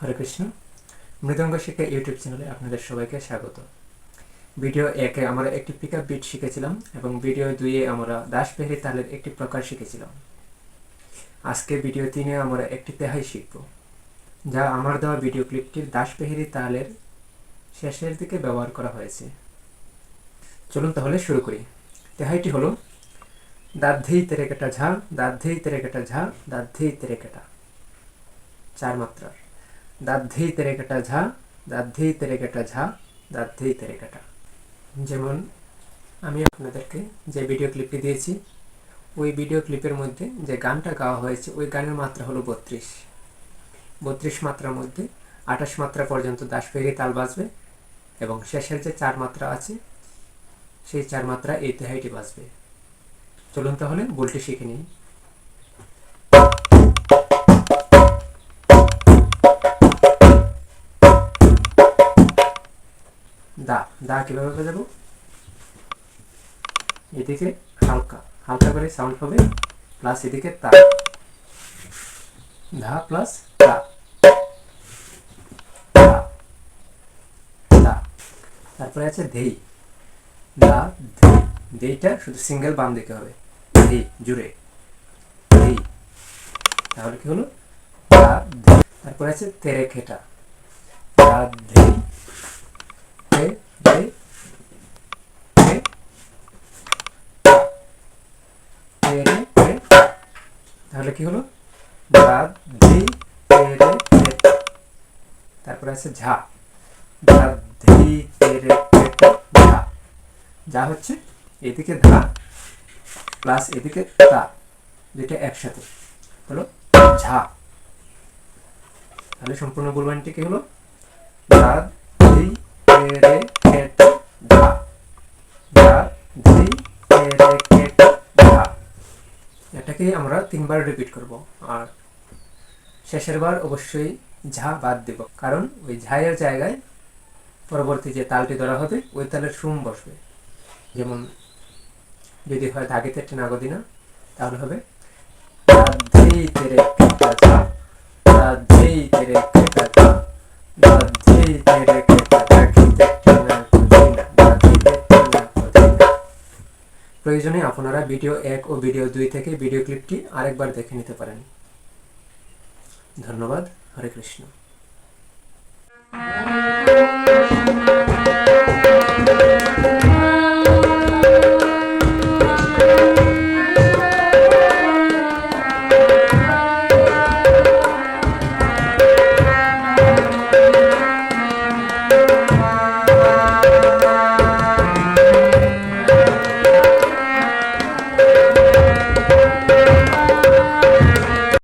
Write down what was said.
হরে কৃষ্ণ। মৃদঙ্গ শিক্ষা ইউটিউব চ্যানেলে আপনাদের সবাইকে স্বাগত। ভিডিও একে আমরা একটি পিক আপ বিট শিখেছিলাম এবং ভিডিও দুইয়ে আমরা দাসবেহরি তালের একটি প্রকার শিখেছিলাম। আজকে ভিডিও তিনে আমরা একটি তেহাই শিখব, যা আমার দেওয়া ভিডিও ক্লিপটির দাসবেহরি তালের শেষের দিকে ব্যবহার করা হয়েছে। চলুন তাহলে শুরু করি। তেহাইটি হলো দাদ্ধেই তেরেকেটা ঝা দাদ্ধেই তেরেকেটা ঝা দাদ্ধেই তেরেকেটা চার মাত্রার। দাদ্ধেই তেরেকেটা ঝা দাদ্ধেই তেরেকেটা ঝা দাদ্ধেই তেরেকেটা যেমন আমি আপনাদেরকে যে ভিডিও ক্লিপটি দিয়েছি, ওই ভিডিও ক্লিপের মধ্যে যে গানটা গাওয়া হয়েছে, ওই গানের মাত্রা হলো বত্রিশ। বত্রিশ মাত্রার মধ্যে আঠাশ মাত্রা পর্যন্ত দাসপেরি তাল বাজবে এবং শেষের যে চার মাত্রা আছে, সেই চার মাত্রা এই তেহাইটি বাজবে। চলুন তাহলে বলটি শিখে নিই। দা কীভাবে বাজাবো এদিকে হালকা হালকা করে সাউন্ড হবে প্লাস এদিকে তা। ধা প্লাস তা। তারপরে আছে ধেই। দা ধেই ধেইটা শুধু সিঙ্গেল বাম দিকে হবে। ধেই জুড়ে। ধেই। তাহলে কি হলো? তারপরে আছে তেরে খেটা দা ধেই তে ধেই তে তেরে তে তাহলে কি হলো? তে তারপরে আছে ঝা। তে ঝা। যা হচ্ছে এদিকে ধা প্লাস এদিকে তা। একসাথে। হলো ঝা। তাহলে সম্পূর্ণ গুলবানটি কি হলো? ধা খেট ধা ধা এটাকে আমরা তিনবার রিপিট করব। আর শেষের বার অবশ্যই ঝা বাদ দেব। কারণ ওই ঝায়ের জায়গায় পরবর্তী যে তালটি ধরা হবে, ওই তালের সুম বসবে। যেমন যদি হয় ধাগিতে নাগদি না, তাহলে হবে রাধেই তেরে তেরে প্রয়োজনে আপনারা ভিডিও এক ও ভিডিও দুই থেকে ভিডিও ক্লিপটি আরেকবার দেখে নিতে পারেন। ধন্যবাদ। হরে কৃষ্ণ।